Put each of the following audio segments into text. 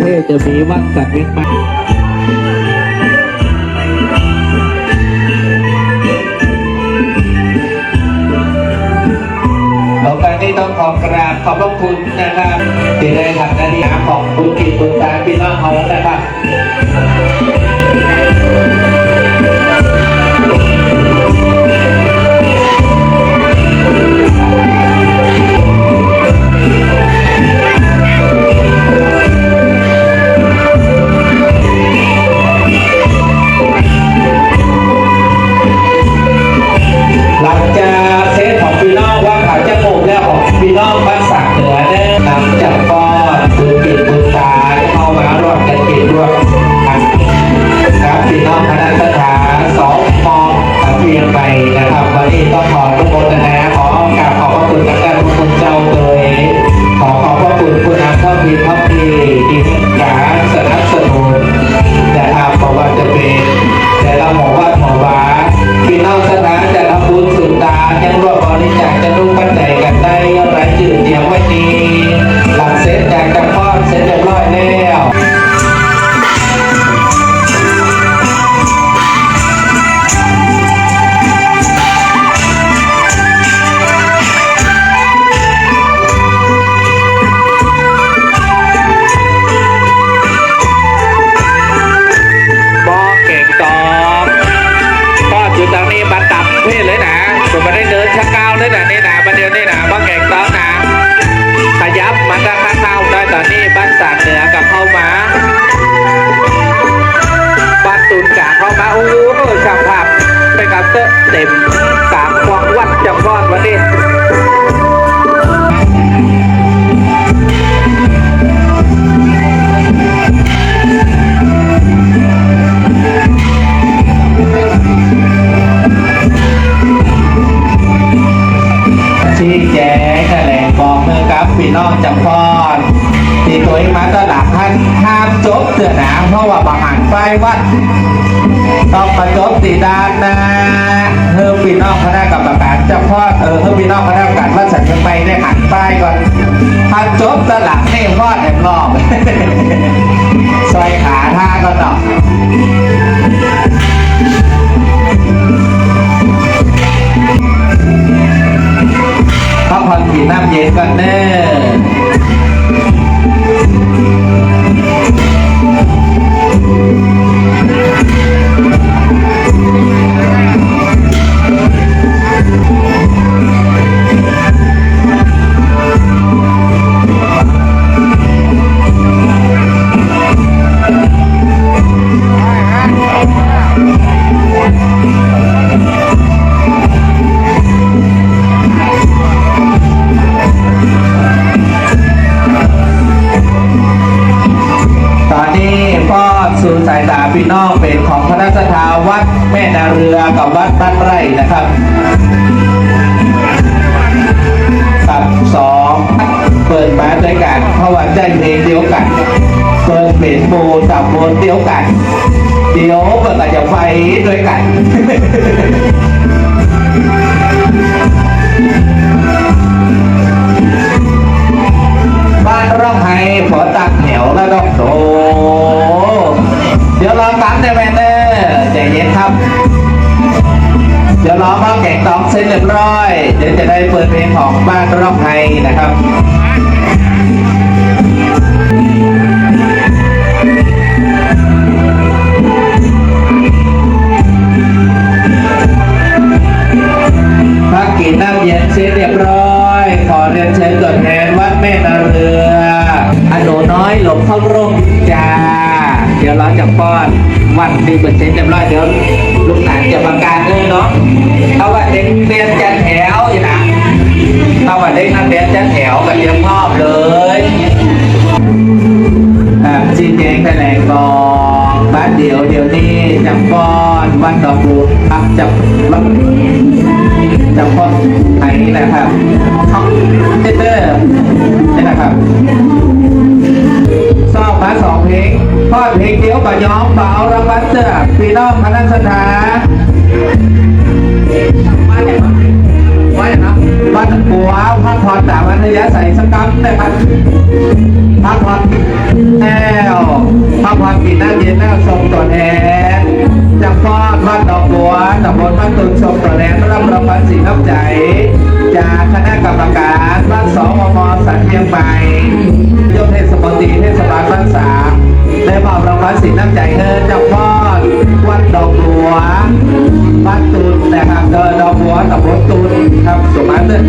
เทศจะมีวัดสัตว์วิมานโอกาสนี้ต้องขอกราบขอบพระคุณนะครับที่ได้ทำหน้าที่ของบุญกิจบุญตาพี่น้องเขานะครับ พี่น้องบ้านสักเหนือเนี่ยหลังจากป้อ วัดต้องมาจบสีดานนะเฮ้พี่น้องคณะกรรมการจ้าพ่อเออเฮ้พี่น้องคณะกรรมการว่าสัญญาไปได้หันป้ายก่อนถ้าจบตลาดนี่พอดแอบรอบซอยขาท่าก็ต่อพักผ่อนกินน้ำเย็นกันเน้อ นะครับสับสองเปิดมาด้วยกันเพราะว่าใจเพลงเดียวกัน เปิดเป็นโบสับโบเดียวกัน เดี๋ยวมันก็จะไฟด้วยกัน เสร็จเรียบร้อย เดี๋ยวจะได้เปิดเพลงของบ้านรองไห้นะครับพักกินน้ำเย็นเสร็จเรียบร้อย ขอเรียนเชิญตัวแทนวัดแม่นาเรืออโนน้อยหลบเข้าร่มจ้า เดี๋ยวเราจะป้อนวัดดีเปอร์เซ็นต์เรียบร้อยเดี๋ยวลูกหลานจะประกาศเลยเนาะเอาว่าเด กแถวกันเรียงมอบเลยอ่าชี้แจงแถลงกอนบ้านเดี๋ยวเดี๋ยวนี้จำป้อนวัดดอกบัวอะจับวัดจำพอดไทยนะครับท็อปเทเตอร์นี่นะครับชอบมาสองเพลงพอดเพลงเดียวกับย้อมเบาระบัดเจอพี่น้องคณะสถานมาเนี่ย มัดปัวพักผ่อนแต่วันธยาศัยสักคำได้ไหมพักผ่อนแล้วพักผ่อนกินน้ำเย็นแล้วส่งตัวแทนจากพ่อวัดดอกบัวตำบลบ้านตุนส่งตัวแทนรับรางวัลสีน้ำใจ จากคณะกรรมการบ้านสองมสันเชียงใหม่ยกเทศมนตรีเทศบาลบ้านสามได้มอบรางวัลสีน้ำใจเธอจากพ่อ วัดดอกบัวบ้านตุนนะครับเดินดอกบัวตำบลตุนครับสมัยหนึ่ง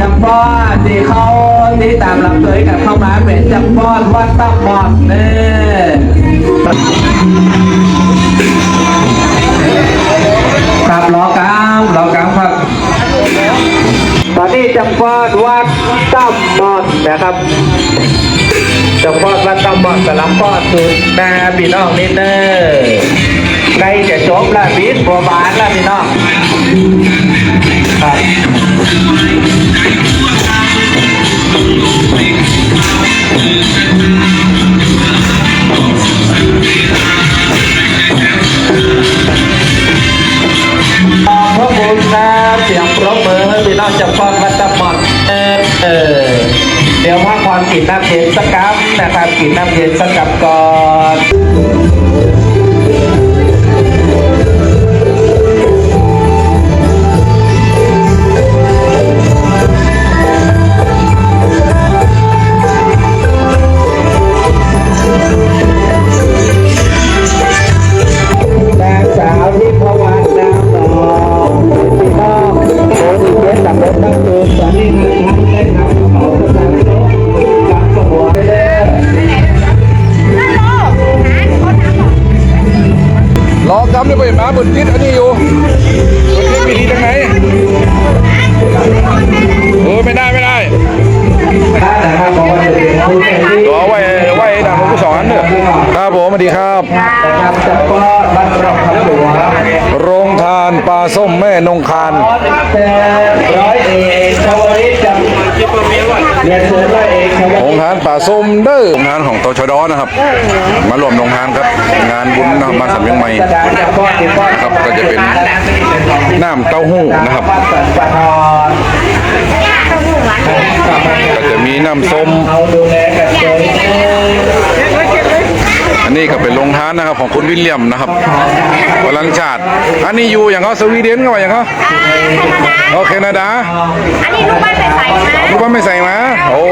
จังป้อนที่เขาที่ตามหลังเคยกันเข้ามาเป็นจังป้อนวัดตั้งหมดเนี่ยครับล้อกลางล้อกลางครับตอนนี้จังป้อนวัดตั้งหมดนะครับ จังป้อนวัดตั้งหมดกำลังป้อนสุดนาพี่น้องนิดเนอร์ใกล้จะจบละบิดบัวบานละพี่น้องครับ น้ำเย็นสักกับก่อน วัสดีครับนะครับจะก็บ้านเราขับหัวโรงทานปลาส้มแม่นงคานร้อยเอกชาวลิตจำเรียนเชิญร้อยเอกโรงทานปลาส้มเด้อโรงทานของตชดนะครับ มารวมโรงทานครับ งานบุญนะมาสัมยังใหม่ครับก็จะเป็นน้ำเต้าหู้นะครับก็จะมีน้ำส้มเอาดูแลกันเลยอันนี้ก็เป็นโรงทานนะครับของคุณวิลเลียมนะครับวลังชาติ อันนี้อยู่อย่างเขาสวีเดนก็ว่าอย่างเขาโอเคนาดา อันนี้ลูกบ้านไปใส่มาลูกบ้านไม่ใส่มา โอ้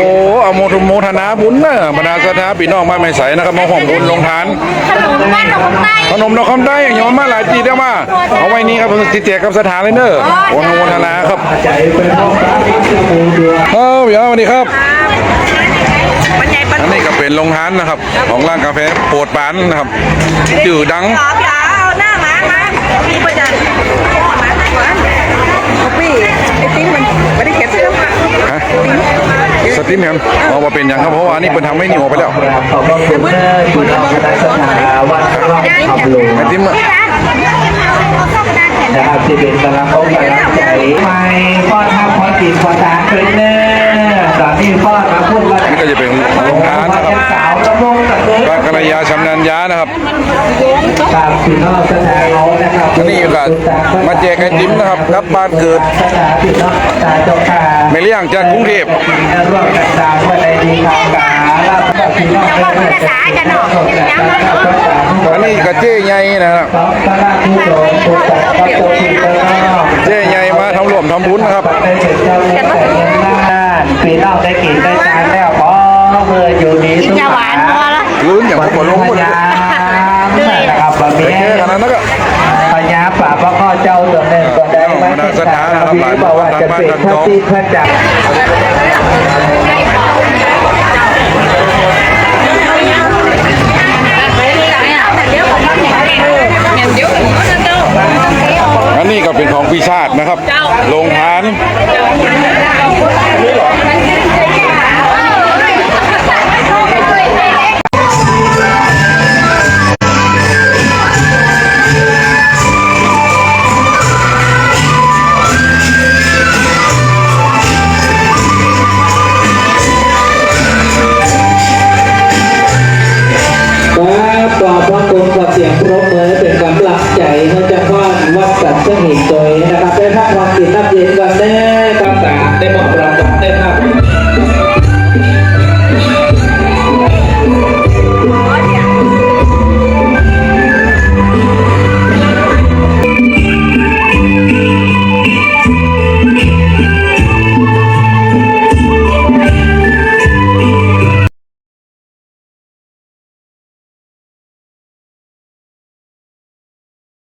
เอาโมทโมทนาบุญเนอะบรรดาสถาพี่น้องบ้านไม่ใส่นะครับมาห่วงบุญลงทาน ขนมบ้านของคนใต้ขนมดอกคำได้อย่างยอมมาหลายปีแล้วมาเอาไว้นี่ครับติดแจกกับสถานเลยเนอะโอนโมทนาครับใจเป็นห้องพระพิฆเนศดวงเอ้าเดี๋ยวสวัสดีครับปัญญาปัญ อันนี้ก็เป็นโรงทานนะครับ ของร้านกาแฟโปรดปรานนะครับจื่อดังหอมยาเอาหน้ามามาพี่ประจันมาหวานพี่ไอ้ติ้งมันไม่ได้เก็บเสื้อผ้าฮะสติมแฮมเอาว่าเป็นอย่างครับเพราะว่าอันนี้เป็นทำไม่เหนียวไปแล้วขอบพระคุณเนอคุณน้องคณะสถาวัดรอบคำหลวงไอติมอะที่ร้านเอาเข้ากระดานแผ่นนะครับที่เป็นกำลังอกกำลังใจไม่พ่อทำพ่อจีบพ่อตาเทรนเนอร์ตอ นนี้พ่อมาพูดว่านี่ก็จะเป็นโรงทานนะครับสาวกระมงกับเด็กบ้านกรยาชำนาญยานะครับตามพี่น้อสถาโนนะครับนนี้ก็มาแจกไอติมนะครับรับบ้านเกิดสาพี่น้องตาเจ้าค่ะไม่เลี้ยงจากกรุงเทพร่วมกันตามว่าในดีทางการรับอันนี้ก็เจ๊ใหญ่นะครับสองตลาดผู้โดนผู้จัดกับตัวพี่น้องเจ๊ใหญ่มาทำรวมทำบุญนะครับ ได้เสร็จแล้วแต่เงินล้านพี่น้องได้กินได้ทานแล้วพอเมื่ออยู่นี้ทุกยาหวานพอละลุ้นอย่างผมก็ลงหมดยามนะครับบะหไปมี่แค่ขนาดนั้นก็พญาป่าพระข้อเจ้าตัวหนึ่งตัวใดไม่ใช่สถานวิบอกว่าจะเป็นพระที่พระจักรอันนี้ก็เป็นของปีชาตินะครับโรงทานครับขอบพระคุณกับเสีย